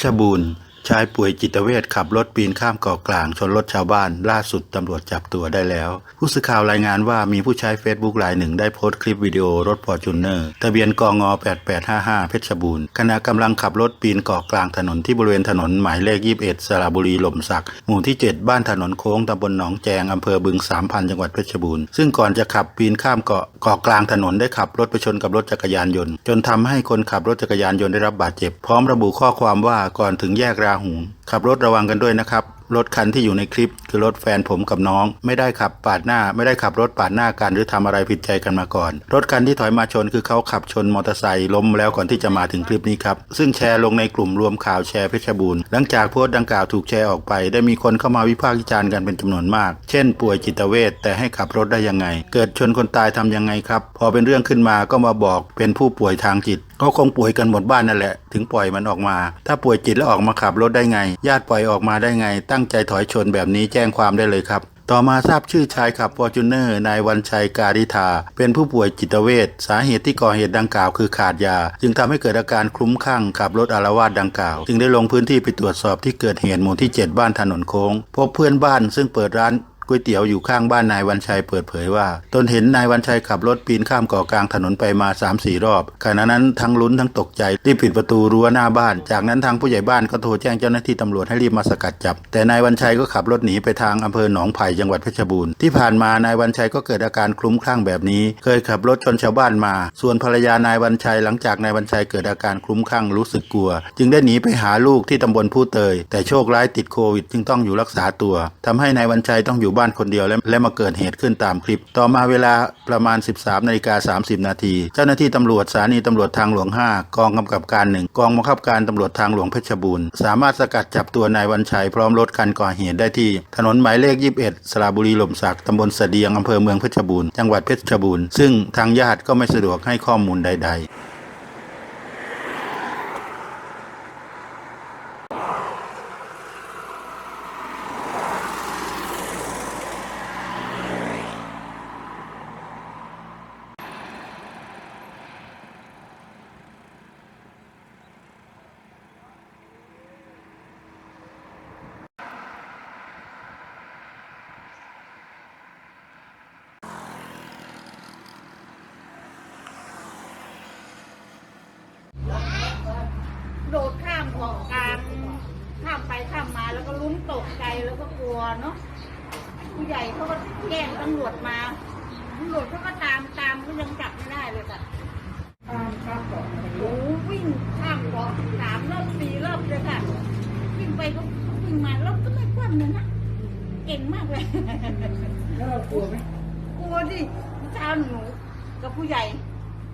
เพ ชายป่วยจิตเวชขับรถปีนข้ามเกาะกลางชนรถชาวบ้าน ล่าสุดตำรวจจับตัวได้แล้ว ผู้สื่อข่าวรายงานว่ามีผู้ใช้เฟซบุ๊กรายหนึ่งได้โพสต์คลิปวิดีโอรถฟอร์จูเนอร์ทะเบียนกง8855 เพชรบูรณ์ขณะกำลังขับรถปีนเกาะกลางถนนที่บริเวณถนนหมายเลข 21 สระบุรีหล่มสัก หมู่ที่ 7 บ้านถนนโค้งตำบลหนองแจงอำเภอบึงสามพันจังหวัดเพชรบูรณ์ซึ่งก่อนจะขับปีนข้ามเกาะเกาะกลางถนนได้ขับรถไปชนกับรถจักรยานยนต์ จนทำให้คนขับรถจักรยานยนต์ได้รับบาดเจ็บ พร้อมระบุข้อความว่าก่อนถึงแยกราหูขับรถระวังกันด้วยนะครับ รถคันที่อยู่ในคลิปคือรถแฟนผมกับน้อง ไม่ได้ขับปาดหน้า ไม่ได้ขับรถปาดหน้ากันหรือทำอะไรผิดใจกันมาก่อน รถคันที่ถอยมาชนคือเขาขับชนมอเตอร์ไซค์ล้มแล้วก่อนที่จะมาถึงคลิปนี้ครับ ซึ่งแชร์ลงในกลุ่มรวมข่าวแชร์เพชรบูรณ์หลังจากโพสต์ดังกล่าวถูกแชร์ออกไป ได้มีคนเข้ามาวิพากษ์วิจารณ์กันเป็นจำนวนมาก เช่น ป่วยจิตเวชแต่ให้ขับรถได้ยังไง เกิดชนคนตายทำยังไงครับพอเป็นเรื่องขึ้นมาก็มาบอกเป็นผู้ป่วยทางจิต ก็คงป่วยกันหมดบ้านนั่นแหละ ถึงปล่อยมันออกมา ถ้าป่วยจิตแล้วออกมาขับรถได้ไง ญาติปล่อยออกมาได้ไง ตั้งใจถอยชนแบบนี้แจ้งความได้เลยครับต่อมาทราบชื่อชายขับฟอร์จูเนอร์นายวันชัยการิธา เป็นผู้ป่วยจิตเวชสาเหตุที่ก่อเหตุดังกล่าวคือขาดยา จึงทำให้เกิดอาการคลุ้มคลั่งขับรถอารวาสดังกล่าว จึงได้ลงพื้นที่ไปตรวจสอบที่เกิดเหตุหมู่ที่ 7 บ้านถนนโค้ง พบเพื่อนบ้านซึ่งเปิดร้าน ก๋วยเตี๋ยวอยู่ข้างบ้านนายวันชัยเปิดเผยว่า ตนเห็นนายวันชัยขับรถปีนข้ามเกาะกลางถนนไปมา3าสี่รอบขณะนั้นทั้งลุ้นทั้งตกใจรีบปิดประตูรั้วหน้าบ้าน จากนั้นทางผู้ใหญ่บ้านก็โทรแจ้งเจ้าหน้าที่ตำรวจให้รีบมาสกัดจับ แต่นายวันชัยก็ขับรถหนีไปทางอำเภอหนองไผ่จังหวัดเพชรบูรณ์ที่ผ่านมานายวันชัยก็เกิดอาการคลุ้มคลั่งแบบนี้ เคยขับรถชนชาวบ้านมา ส่วนภรรยานายวันชัยหลังจากนายวันชัยเกิดอาการคลุ้มคลั่งรู้สึกกลัว จึงได้หนีไปหาลูกที่ตำบลผู้เตย แต่โชคร้ายติดโควิดจึงต้องอยู่รักษาตัวทำให้นายวันชัยต้องอยู่บ้านคนเดียวและและมาเกิดเหตุขึ้นตามคลิป ต่อมาเวลาประมาณ 13นาฬิกา30 นาที เจ้าหน้าที่ตำรวจสถานีตำรวจทางหลวง 5 กองกำกับการหนึ่งกองบังคับการตำรวจทางหลวงเพชรบูรณ์ สามารถสกัดจับตัวนายวันชัยพร้อมรถคันก่อเหตุได้ที่ถนนหมายเลข 21 สระบุรีหล่มสักตำบลสดียงอำเภอเมืองเพชรบูรณ์ จังหวัดเพชรบูรณ์ ซึ่งทางญาติก็ไม่สะดวกให้ข้อมูลใด ๆ โดดข้ามเกาะกลางข้ามไปข้ามมา แล้วก็ลุ้นตกใจแล้วก็กลัวเนาะผู้ใหญ่เขาก็แจ้งตำรวจมาตำรวจเขาก็ตามตามก็ยังจับไม่ได้เลยค่ะตามข้ามเกาะโอ้วิ่งข้ามเกาะสามรอบสี่รอบเลยค่ะวิ่งไปก็วิ่งมาแล้วก็ไม่คว่ำเลยนะเก่งมากเลยแล้วเรากลัวไหมกลัวดิเมื่อเช้าหนูกับผู้ใหญ่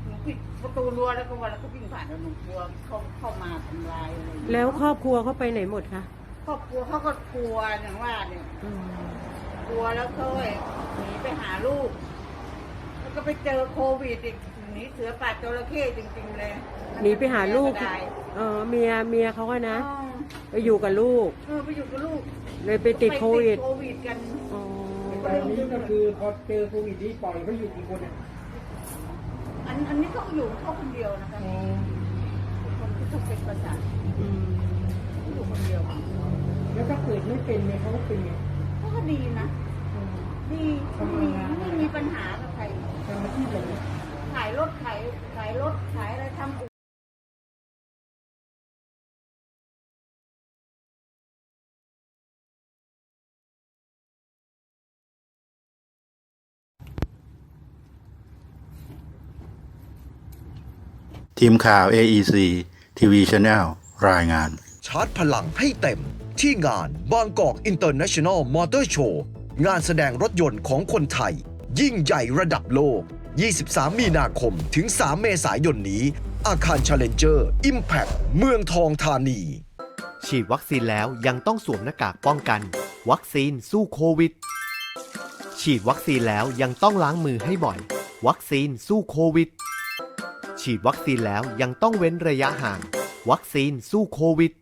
หนูปิดประตูรั้วแล้วก็วันแล้วก็วิ่งผ่านแล้วหนูกลัวเขาเข้ามาทำลายอะไรอย่างเงี้ย แล้วครอบครัวเขาไปไหนหมดคะ ครอบครัวเขาก็กลัวอย่างว่าเนี่ย อืมกลัวแล้วก็หนีไปหาลูก แล้วก็ไปเจอโควิดอีกหนีเสือป่าจระเข้จริงๆเลยหนีไปหาลูกได้เออเมียเมียเขาก็นะ อ๋อไปอยู่กับลูก เออไปอยู่กับลูกเลยไปติดโควิดไปติดโควิดกันอ๋อแต่อันนี้ก็คือพอเจอโควิดนี่ปล่อยเขาอยู่กี่คนเนี่ยอันอันนี้เขาอยู่เขาคนเดียวนะคะคนที่ถูกเป็นประสาทอืม อยู่คนเดียวแล้วถ้าเกิดไม่เป็นเนี่ยเขาก็เป็นไงเขาก็ดีนะ ดีไม่มีไม่มีปัญหากับใคร ทำอาชีพแบบนี้ขายรถขายขายรถขายอะไรทำอู่ทีมข่าว AEC TV Channel รายงาน ชาร์จพลังให้เต็ม ที่งานบางกอกอินเตอร์เนชั่นแนลมอเตอร์โชว์งานแสดงรถยนต์ของคนไทย ยิ่งใหญ่ระดับโลก 23 มีนาคมถึง 3 เมษายนนี้ อาคาร Challenger Impact เมืองทองธานี ฉีดวัคซีนแล้วยังต้องสวมหน้ากากป้องกัน วัคซีนสู้โควิด ฉีดวัคซีนแล้วยังต้องล้างมือให้บ่อย วัคซีนสู้โควิด ฉีดวัคซีนแล้วยังต้องเว้นระยะห่าง วัคซีนสู้โควิด